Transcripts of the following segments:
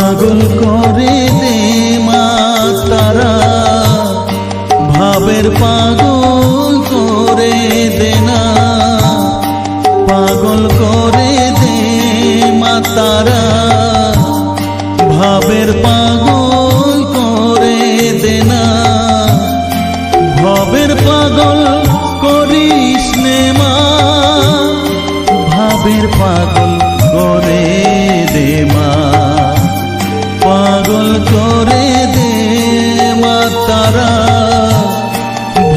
পাগল করে দে তারা ভাবের পাগল করে দে না। পাগল করে দে তারা ভাবের পাগল করে দে না। ভবের পাগল করিস নে মা। ভাবের পাগল করে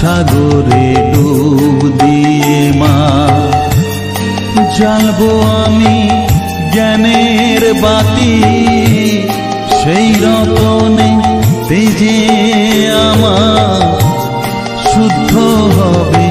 সাগরে ডুব দিয়ে মা। জ্বালবো আমি জ্ঞানের বাতি সেই রতনে তেজে আমার শুদ্ধ হবে।